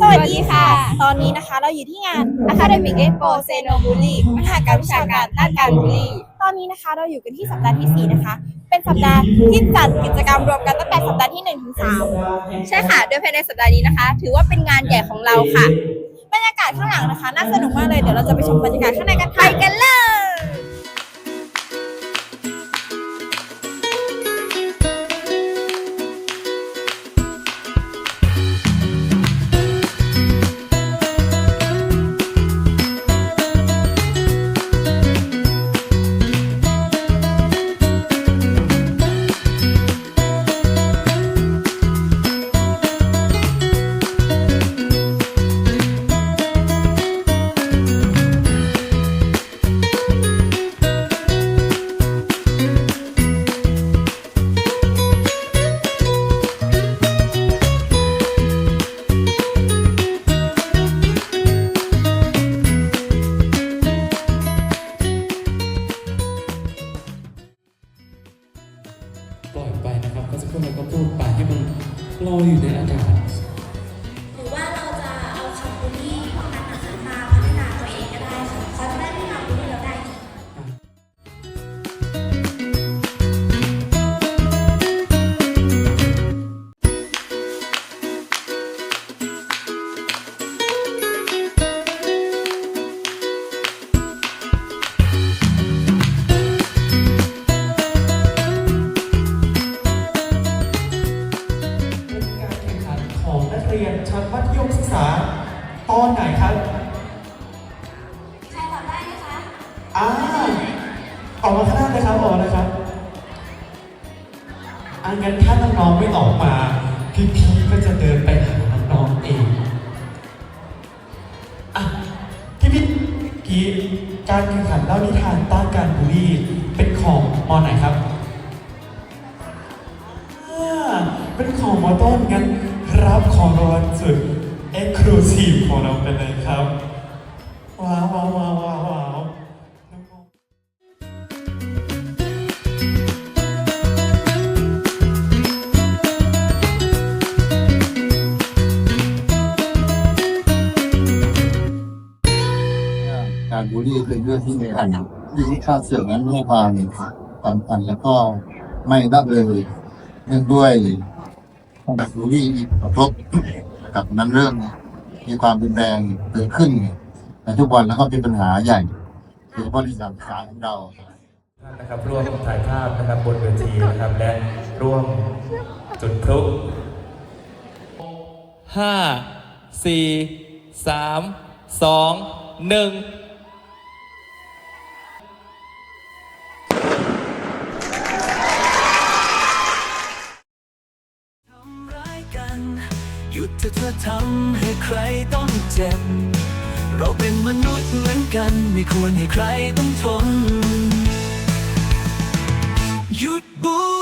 สวัสดีค่ะ ตอนนี้นะคะเราอยู่ที่งาน Academic Expo s e n o b u l y มหากรรมวิชาการด้านการบูลลี่ ตอนนี้นะคะเราอยู่กันที่สัปดาห์ที่ 4 นะคะ เป็นสัปดาห์ที่จัดกิจกรรมรวมกันตั้งแต่สัปดาห์ที่1ถึง3ใช่ค่ะ โดยภายในสัปดาห์นี้นะคะ ถือว่าเป็นงานใหญ่ของเราค่ะ บรรยากาศข้างหลังนะคะ น่าสนุกมากเลย เดี๋ยวเราจะไปชมบรรยากาศข้างในกันไปกันเลย กีการแข่งขันเล่านิทานต้านการบูลลี่เป็นของมอไหนครับอ่าเป็นของมอต้นงั้นรับของรางวัลสุดเอ็กซ์คลูซีฟของเราไปเลยครับ ว้าวว้าว รบูลลี่เป็นเรื่องที่สำคัญที่ค่าเสื่อมนั้นให้ความสำคัญแล้วก็ไม่ละเลยเนื่องด้วยการบูลลี่กระทบกับนั้นเรื่องมีความรุนแรงเกิดขึ้นในทุกวันแล้วก็เป็นปัญหาใหญ่โดยเฉพาะในสังคมของเราท่านนะครับร่วมถ่ายภาพนะครับบนเวทีนะครับและร่วมจุดพลุห้าสี่สามสองหนึ่ง ถอะเธอทำให้ใครต้องเจ็บ เราเป็นมนุษย์เหมือนกัน ไม่ควรให้ใครต้องทน หยุดบู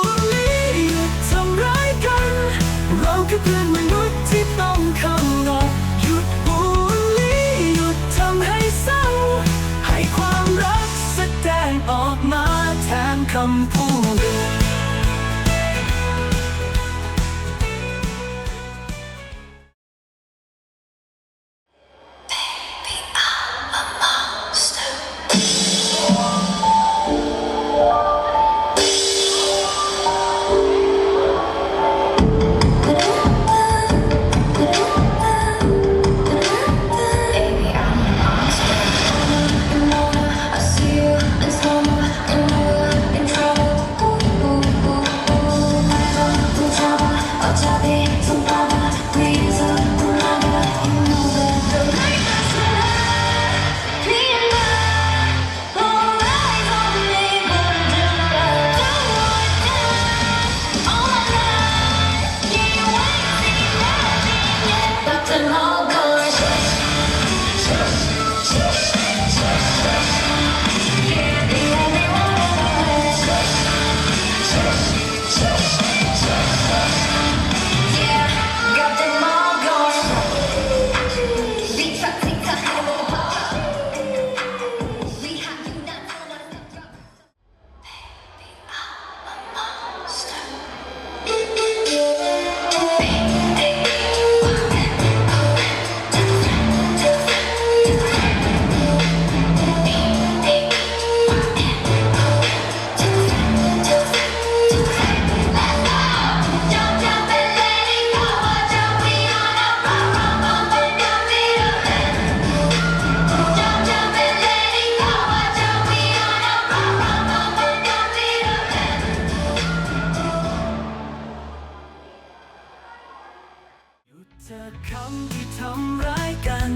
คำที่ทำร้ายกัน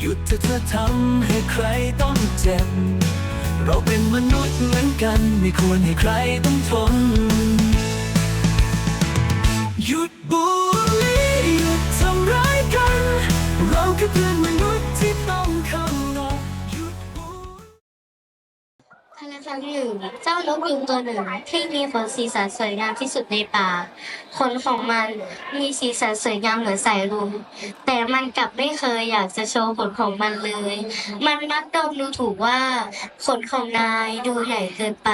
หยุดเถอเธอทำให้ใครต้องเจ็บ เราเป็นมนุษย์เหมือนกัน ไม่ควรให้ใครต้องทน หยุดบูลลี่หยุดทำร้ายกัน เราคือเพื่อนมนุษย์ที่ต้องเคารพห คณะครั้งหนึ่ง เจ้านกยุงตัวหนึ่งที่มีขนสีสันสวยงามที่สุดในป่าขนของมันมีสีสันสวยงามเหมือนสายรุ้งแต่มันกลับไม่เคยอยากจะโชว์ขนของมันเลย มันมักโดนดูถูกว่าขนของนายดูใหญ่เกินไป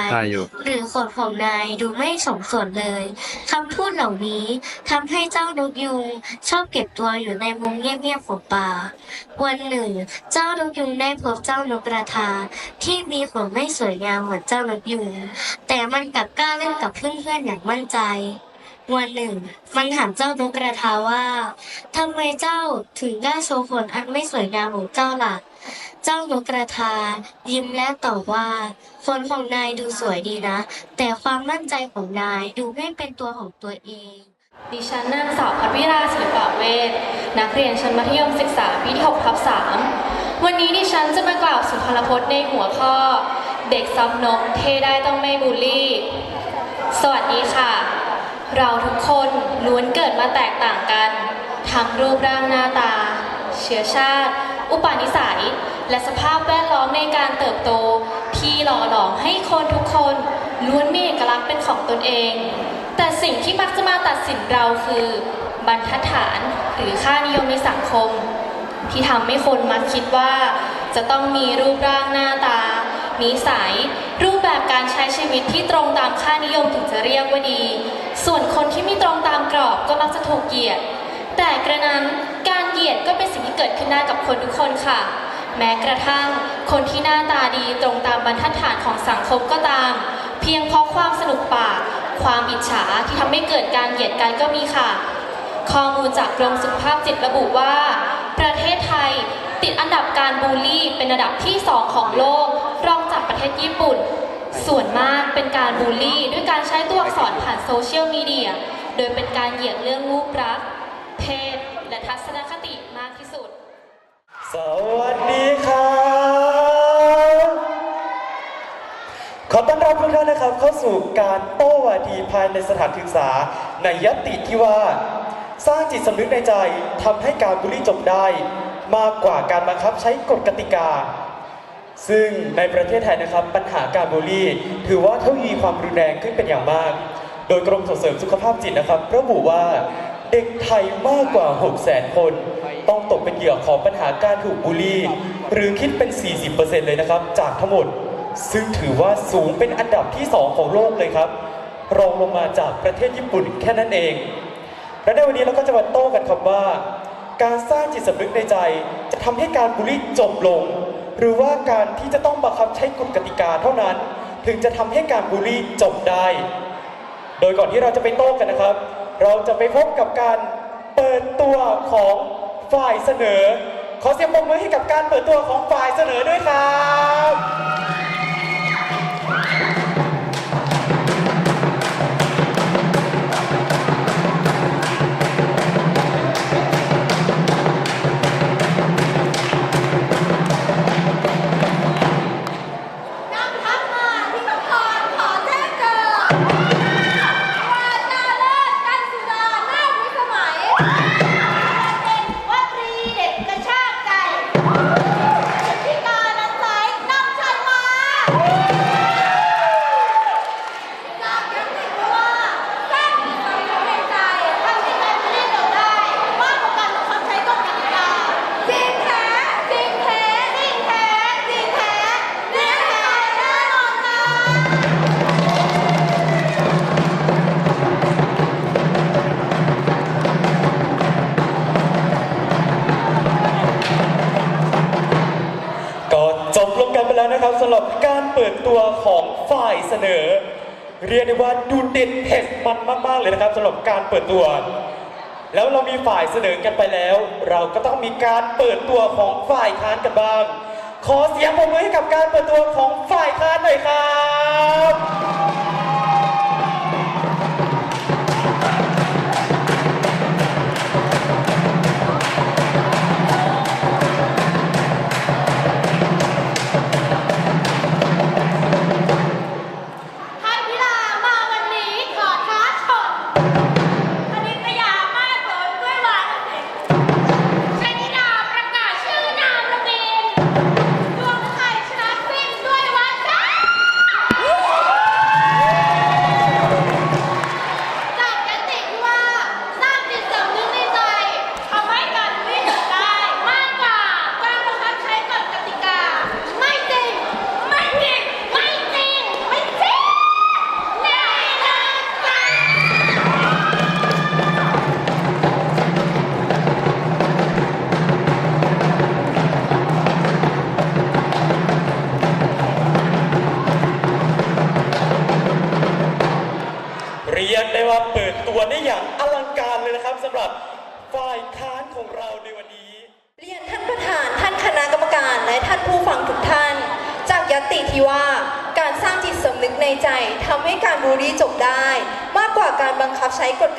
หรือขนของนายดูไม่สมส่วนเลยคำพูดเหล่านี้ทำให้เจ้านกยุงชอบเก็บตัวอยู่ในมุมเงียบๆของป่า วันหนึ่ง เจ้านกยุงได้พบเจ้านกกระทาที่มีขนไม่สวยงามเหมือนเจ้านกยุงแต่มันกลับกล้าเล่นกับเพื่อนๆอย่างมั่นใจ วันหนึ่ง มันถามเจ้านกกระทาว่าทำไมเจ้าถึงกล้าโชว์ขนอันไม่สวยงามของเจ้าล่ะ เจ้านกกระทา ยิ้มและตอบว่าขนของนายดูสวยดีนะ แต่ความมั่นใจของนายดูไม่เป็นตัวของตัวเองดิฉันนางสาวพัทวิราศิลปะเวทนักเรียนชั้นมัธยมศึกษาปีที่6ทับ3วันนี้ดิฉันจะมากล่าวสุนทรพจน์ในหัวข้อ เด็กซับนกเทได้ต้องไม่บูลลี่ สวัสดีค่ะ เราทุกคนล้วนเกิดมาแตกต่างกัน ทั้งรูปร่างหน้าตา เชื้อชาติ อุปนิสัย และสภาพแวดล้อมในการเติบโต ที่หล่อหลอมให้คนทุกคนล้วนมีเอกลักษณ์เป็นของตนเอง แต่สิ่งที่มักจะมาตัดสินเราคือ บรรทัดฐานหรือค่านิยมในสังคม ที่ทำให้คนมักคิดว่า จะต้องมีรูปร่างหน้าตา นิสัย รูปแบบการใช้ชีวิตที่ตรงตามค่านิยมถึงจะเรียกว่าดี ส่วนคนที่ไม่ตรงตามกรอบก็มักจะถูกเหยียด แต่กระนั้นการเหยียดก็เป็นสิ่งที่เกิดขึ้นได้กับคนทุกคนค่ะ แม้กระทั่ง คนที่หน้าตาดีตรงตามบรรทัดฐานของสังคมก็ตาม เพียงเพราะความสนุกปาก ความอิจฉาที่ทำให้เกิดการเหยียดกันก็มีค่ะ ข้อมูลจากกรมสุขภาพจิตระบุว่า ประเทศไทยติดอันดับการบูลลี่เป็นอันดับที่ 2 ของโลก รองจากประเทศญี่ปุ่น ส่วนมากเป็นการบูลลี่ ด้วยการใช้ตัวอักษรผ่านโซเชียลมีเดีย โดยเป็นการเหยียดเรื่องรูปรักเพศ และทัศนคติมากที่สุด สวัสดีครับขอต้อนรับทุกท่านนะครับเข้าสู่การโต้วาทีภายในสถานศึกษาในยติที่ว่า สร้างจิตสำนึกในใจทำให้การบูลลี่จบได้ มากกว่าการบังคับใช้กฎกติกา ซึ่งในประเทศไทยนะครับปัญหาการบูลลี่ ถือว่าทวีความรุนแรงขึ้นเป็นอย่างมาก โดยกรมส่งเสริมสุขภาพจิตนะครับ ระบุว่าเด็กไทยมากกว่า 6 0 0 0 0 0 คน ต้องตกเป็นเหยื่อของปัญหาการถูกบูลลี่ หรือคิดเป็น 40%เลยนะครับ จากทั้งหมด ซึ่งถือว่าสูงเป็นอันดับที่ 2 ของโลกเลยครับ รองลงมาจากประเทศญี่ปุ่นแค่นั้นเอง และในวันนี้เราก็จะมาโต้กันครับว่า การสร้างจิตสำนึกในใจ จะทำให้การบูลลี่จบลง หรือว่าการที่จะต้องบังคับใช้กฎกติกาเท่านั้น ถึงจะทำให้การบูลลี่จบได้ โดยก่อนที่เราจะไปโต้กันนะครับ เราจะไปพบกับการเปิดตัวของฝ่ายเสนอ ขอเสียงปรบมือให้กับการเปิดตัวของฝ่ายเสนอด้วยครับ การเปิดตัว แล้วเรามีฝ่ายเสนอกันไปแล้ว เราก็ต้องมีการเปิดตัวของฝ่ายค้านกันบ้าง ขอเสียงปรบมือให้กับการเปิดตัวของฝ่ายค้านหน่อยครับ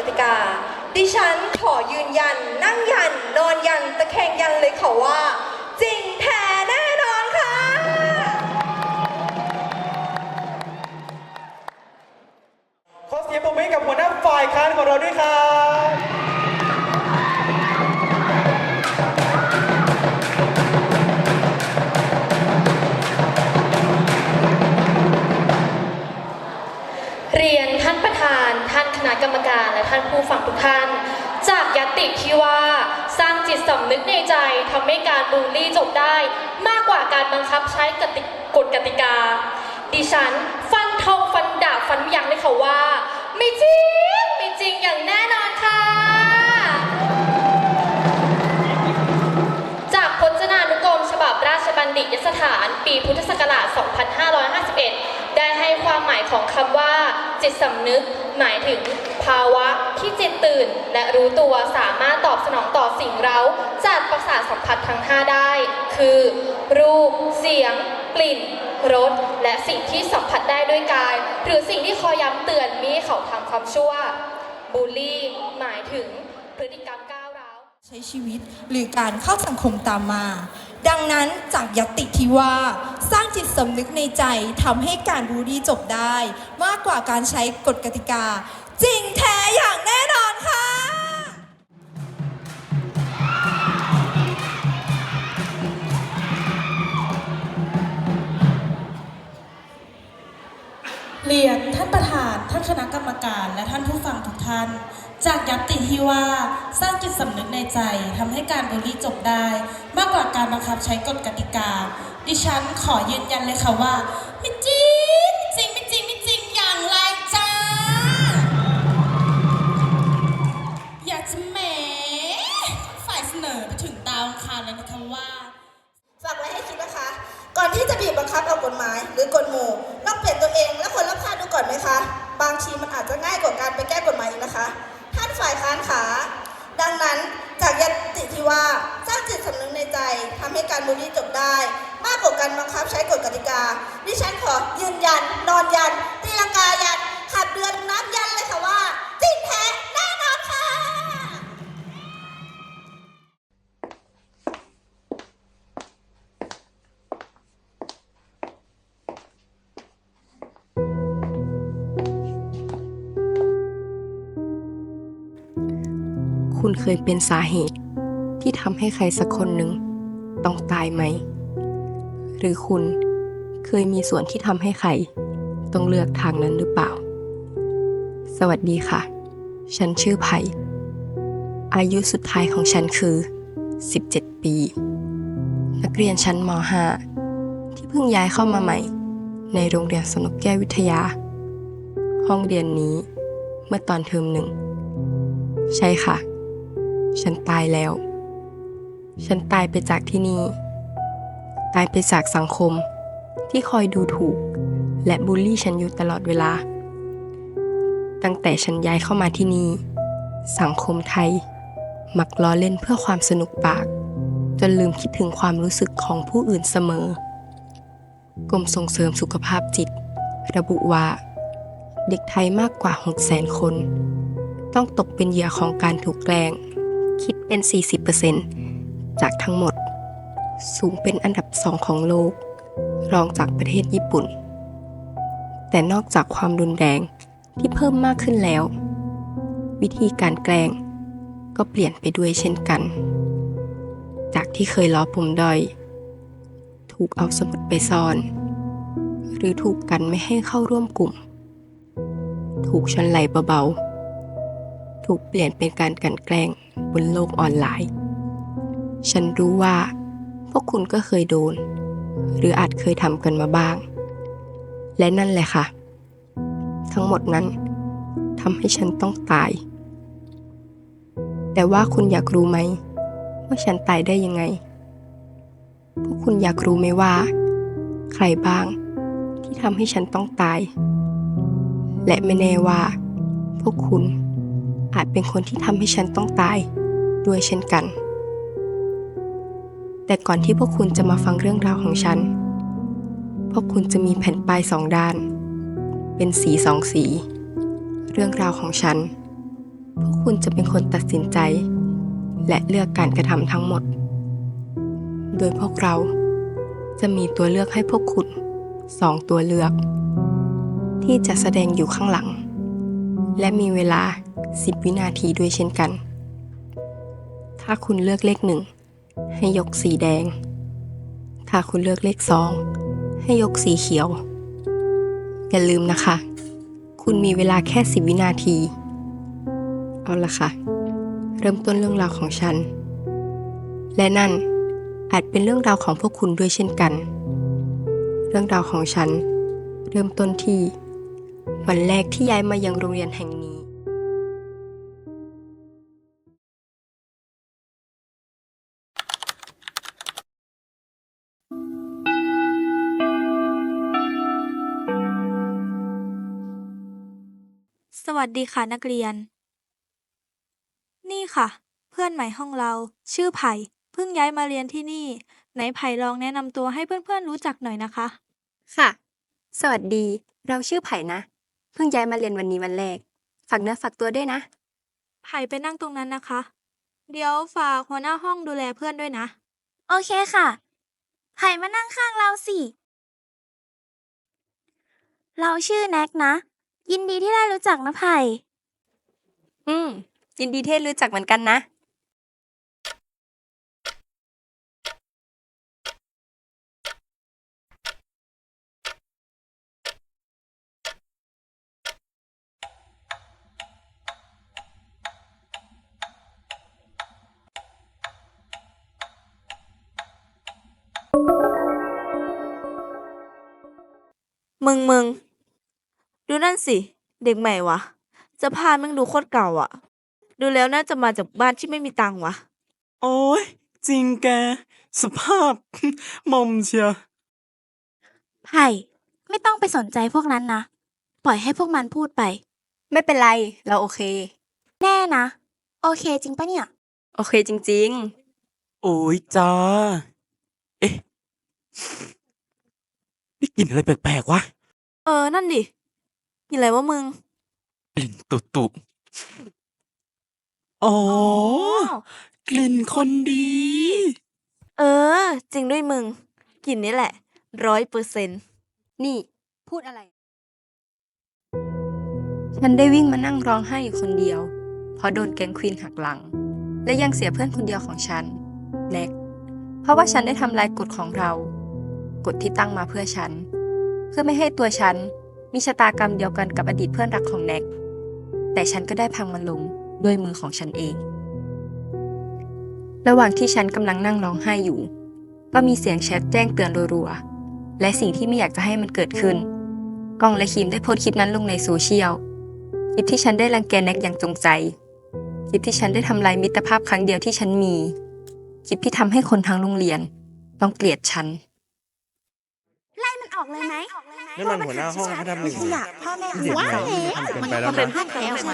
ติกา ดิฉันขอยืนยัน นั่งยัน นอนยัน ตะแคงยันเลยค่ะว่า จริงแท้แน่นอนค่ะ ขอเสียงปรบมือให้กับหัวหน้าฝ่ายค้านของเราด้วยครับ ท่านคณะกรรมการและท่านผู้ฟังทุกท่าน จากยติที่ว่าสร้างจิตสำนึกในใจทำให้การบูลลี่จบได้ มากกว่าการบังคับใช้กติกฎกติกา ดิฉัน ฟันทองฟันดาบฟันไม่ยั้งเลยค่ะว่า ไม่จริง ไม่จริงอย่างแน่นอนค่ะ จากพจนานุกรมฉบับราชบัณฑิตยสถาน ปีพุทธศักราช 2551 ได้ให้ความหมายของคำว่า จิตสำนึก หมายถึงภาวะที่จิตตื่น และรู้ตัวสามารถตอบสนองต่อสิ่งเร้าจากประสาทสัมผัสทั้ง 5 ได้ คือ รูป เสียง กลิ่นรสและสิ่งที่สัมผัสได้ด้วยกาย หรือสิ่งที่คอยย้ำเตือนมิให้เขาทำความชั่ว บูลลี่ หมายถึงพฤติกรรมก้าวร้าว ใช้ชีวิตหรือการเข้าสังคมตามมา ดังนั้นจากยติที่ว่า จิตสำนึกในใจทำให้การบูลลี่จบได้ มากกว่าการใช้กฎกติกา จริงแท้อย่างแน่นอนค่ะ เรียนท่านประธาน ท่านคณะกรรมการและท่านผู้ฟังทุกท่าน จากยัตติที่ว่าสร้างจิตสำนึกในใจทำให้การบูลลี่จบได้ มากกว่าการบังคับใช้กฎกติกา ดิฉันขอยืนยันเลยค่ะว่า ไม่จริงจริงไม่จริงไม่จริงอย่างไรจ้า อยากจะแหมฝ่ายเสนอไปถึงดาวอังคารแล้วนะคะว่า ฝากไว้ให้คิดนะคะ ก่อนที่จะบีบบังคับเอากฎหมาย หรือกฎหมู่ลองเปลี่ยนตัวเองและคนรอบข้างดูก่อนไหมคะ บางทีมันอาจจะง่ายกว่าการไปแก้กฎหมายอีกนะคะ ท่านฝ่ายค้านขาดังนั้นจากยติที่ว่าสร้างจิตสำนึกในใจทำให้การบูลลี่จบได้ากกว่าการบังคับใช้กฎกติกา ดิฉันขอยืนยัน นอนยัน ตีลังกายัน ขับเดือนน้ำยันเลยค่ะว่าจริงแท้แน่นอนค่ะ คุณเคยเป็นสาเหตุที่ทำให้ใครสักคนหนึ่งต้องตายไหม หรือคุณเคยมีส่วนที่ทำให้ใคร ต้องเลือกทางนั้นหรือเปล่า สวัสดีค่ะ ฉันชื่อไผ่อายุสุดท้ายของฉันคือ 17 ปี นักเรียนชั้นม .5 ที่เพิ่งย้ายเข้ามาใหม่ ในโรงเรียนสนุกแก้ววิทยา ห้องเรียนนี้เมื่อตอนเทอมหนึ่ง ใช่ค่ะ ฉันตายแล้ว ฉันตายไปจากที่นี่ ตายไปจากสังคม ที่คอยดูถูก และบูลลี่ฉันอยู่ตลอดเวลา ตั้งแต่ฉันย้ายเข้ามาที่นี่ สังคมไทย มักล้อเล่นเพื่อความสนุกปาก จนลืมคิดถึงความรู้สึกของผู้อื่นเสมอ กรมส่งเสริมสุขภาพจิต ระบุว่า เด็กไทยมากกว่า 600,000 คน ต้องตกเป็นเหยื่อของการถูกแกล้ง คิดเป็น 40%จากทั้งหมด สูงเป็นอันดับสองของโลก รองจากประเทศญี่ปุ่น แต่นอกจากความรุนแรงที่เพิ่มมากขึ้นแล้ว วิธีการแกล้งก็เปลี่ยนไปด้วยเช่นกัน จากที่เคยล้อปุ่มดอย ถูกเอาสมุดไปซ่อน หรือถูกกันไม่ให้เข้าร่วมกลุ่ม ถูกชนไหลเบาๆ ถูกเปลี่ยนเป็นการกลันแกล้งบนโลกออนไลน์ ฉันรู้ว่า พวกคุณก็เคยโดน หรืออาจเคยทำกันมาบ้าง และนั่นแหละค่ะ ทั้งหมดนั้นทำให้ฉันต้องตาย แต่ว่าคุณอยากรู้ไหม ว่าฉันตายได้ยังไง พวกคุณอยากรู้ไหมว่า ใครบ้าง ที่ทำให้ฉันต้องตาย และไม่แน่ว่า พวกคุณอาจเป็นคนที่ทำให้ฉันต้องตายด้วยเช่นกัน แต่ก่อนที่พวกคุณจะมาฟังเรื่องราวของฉัน พวกคุณจะมีแผ่นป้ายสองด้าน เป็นสีสองสี เรื่องราวของฉัน พวกคุณจะเป็นคนตัดสินใจ และเลือกการกระทำทั้งหมด โดยพวกเราจะมีตัวเลือกให้พวกคุณสองตัวเลือก ที่จะแสดงอยู่ข้างหลัง และมีเวลา 10 วินาทีด้วยเช่นกัน ถ้าคุณเลือกเลขหนึ่ง ให้ยกสีแดง ถ้าคุณเลือกเลขสองให้ยกสีเขียว อย่าลืมนะคะ คุณมีเวลาแค่10วินาที เอาละค่ะ เริ่มต้นเรื่องราวของฉัน และนั่นอาจเป็นเรื่องราวของพวกคุณด้วยเช่นกัน เรื่องราวของฉัน เริ่มต้นที่ วันแรกที่ย้ายมายังโรงเรียนแห่งนี้ วัสดีค่ะนักเรียน นี่ค่ะ เพื่อนใหม่ห้องเรา ชื่อไผ่เพิ่งย้ายมาเรียนที่นี่ ไหนไผ่ลองแนะนำตัวให้เพื่อนๆรู้จักหน่อยนะคะ ค่ะ สวัสดี เราชื่อไผ่นะ เพิ่งย้ายมาเรียนวันนี้วันแรก ฝากเนื้อฝากตัวด้วยนะ ไผ่ไปนั่งตรงนั้นนะคะ เดี๋ยวฝากหัวหน้าห้องดูแลเพื่อนด้วยนะ โอเคค่ะไผ่มานั่งข้างเราสิ เราชื่อแน็กนะ ยินดีที่ได้รู้จักนะไผ่อืม ยินดีที่ได้รู้จักเหมือนกันนะ มึงมึง ดูนั่นสิ เด็กใหม่วะจะพามึงดูโคตรเก่าอะดูแล้วน่าจะมาจากบ้านที่ไม่มีตังค์วะโอ้ยจริงแก สภาพ มอมเชียวไผ่ไม่ต้องไปสนใจพวกนั้นนะ ปล่อยให้พวกมันพูดไป ไม่เป็นไร เราโอเค แน่นะ โอเคจริงปะเนี่ย โอเคจริง โอ้ยจ้า เอ๊ะนี่กลิ่นอะไรแปลกๆวะ เออ นั่นดิ มีอะไรวะมึง กลิ่นตุตุอ๋อ กลิ่นคนดี เออ จริงด้วยมึง กลิ่นนี้แหละร้อยเปอร์เซ็นต์ๆนี่พูดอะไร ฉันได้วิ่งมานั่งร้องไห้อยู่คนเดียว เพราะโดนแก๊งควีนหักหลัง และยังเสียเพื่อนคนเดียวของฉันแน็กเพราะว่าฉันได้ทำลายกฎของเรา กฎที่ตั้งมาเพื่อฉัน เพื่อไม่ให้ตัวฉัน มีชะตากรรมเดียวกันกับอดีตเพื่อนรักของแน็ก แต่ฉันก็ได้พังมันลงด้วยมือของฉันเอง ระหว่างที่ฉันกำลังนั่งร้องไห้อยู่ ก็มีเสียงแชทแจ้งเตือนรัวๆ และสิ่งที่ไม่อยากจะให้มันเกิดขึ้นกองและคิมได้โพสต์คลิปนั้นลงในโซเชียล คลิปที่ฉันได้รังแกแน็กอย่างจงใจ คลิปที่ฉันได้ทำลายมิตรภาพครั้งเดียวที่ฉันมี คลิปที่ทำให้คนทั้งโรงเรียน ต้องเกลียดฉัน ไล่มันออกเลยไหม นั่นมันหัวหน้าห้องเขาทำหนึ่งขยะพ่อแม่เด็กว่าเราแล้วทำเกินมันไปแล้วก็เป็นนะพวกแกใช่ไหม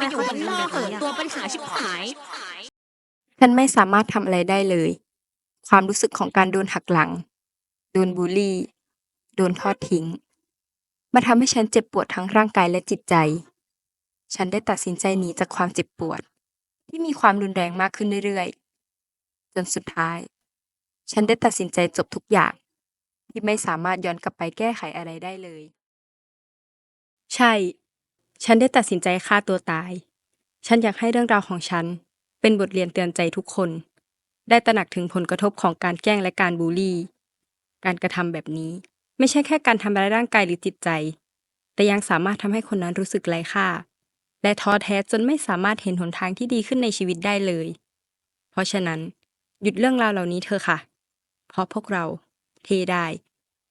มาอยู่บ้านนอกเถอะตัวปัญหาชิบหาย ฉันไม่สามารถทำอะไรได้เลย ความรู้สึกของการโดนหักหลัง โดนบูลลี่ โดนทอดทิ้งมาทำให้ฉันเจ็บปวดทั้งร่างกายและจิตใจ ฉันได้ตัดสินใจหนีจากความเจ็บปวด ที่มีความรุนแรงมากขึ้นเรื่อยๆ จนสุดท้าย ฉันได้ตัดสินใจจบทุกอย่าง ที่ไม่สามารถย้อนกลับไปแก้ไขอะไรได้เลย ใช่ ฉันได้ตัดสินใจฆ่าตัวตาย ฉันอยากให้เรื่องราวของฉัน เป็นบทเรียนเตือนใจทุกคน ได้ตระหนักถึงผลกระทบของการแกล้งและการบูลลี่ การกระทำแบบนี้ไม่ใช่แค่การทำร้ายร่างกายหรือจิตใจ แต่ยังสามารถทำให้คนนั้นรู้สึกไร้ค่า และท้อแท้จนไม่สามารถเห็นหนทางที่ดีขึ้นในชีวิตได้เลย เพราะฉะนั้น หยุดเรื่องราวเหล่านี้เถอะค่ะ เพราะพวกเรา เทได้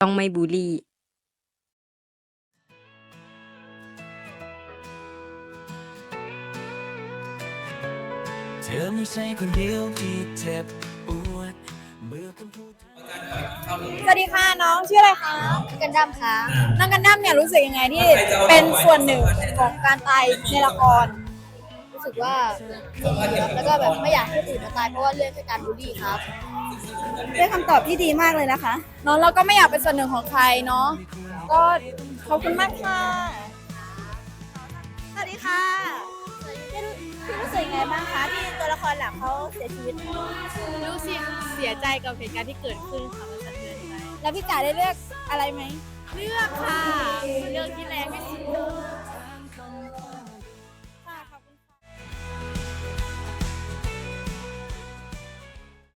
ต้องไม่บูลลี่เธอไม่ใช่คนเดียวที่เจ็บปวดเมื่อคำพูดสวัสดีค่ะน้องชื่ออะไรคะกันดั้มค่ะน้องกันดั้มเนี่ยรู้สึกยังไงที่เป็นส่วนหนึ่งของการตายในละครรู้ สึกสึกว่าแล้วก็แบบไม่อยากให้คนอื่นมาตายเพราะว่าเรื่องแค่การบูลลี่ครับ ได้คำตอบที่ดีมากเลยนะคะเนาะเราก็ไม่อยากเป็นส่วนหนึ่งของใครเนาะก็ขอบคุณมากค่ะสวัสดีค่ะพี่รู้พี่รู้สึกยังไงบ้างคะที่ตัวละครหลักเขาเสียชีวิต รู้สึกเสียใจกับเหตุการณ์ที่เกิดขึ้นค่ะมันสะเทือนใจแล้วพี่จ๋าได้เลือกอะไรไหมเลือกค่ะเลือกที่แรงที่สุด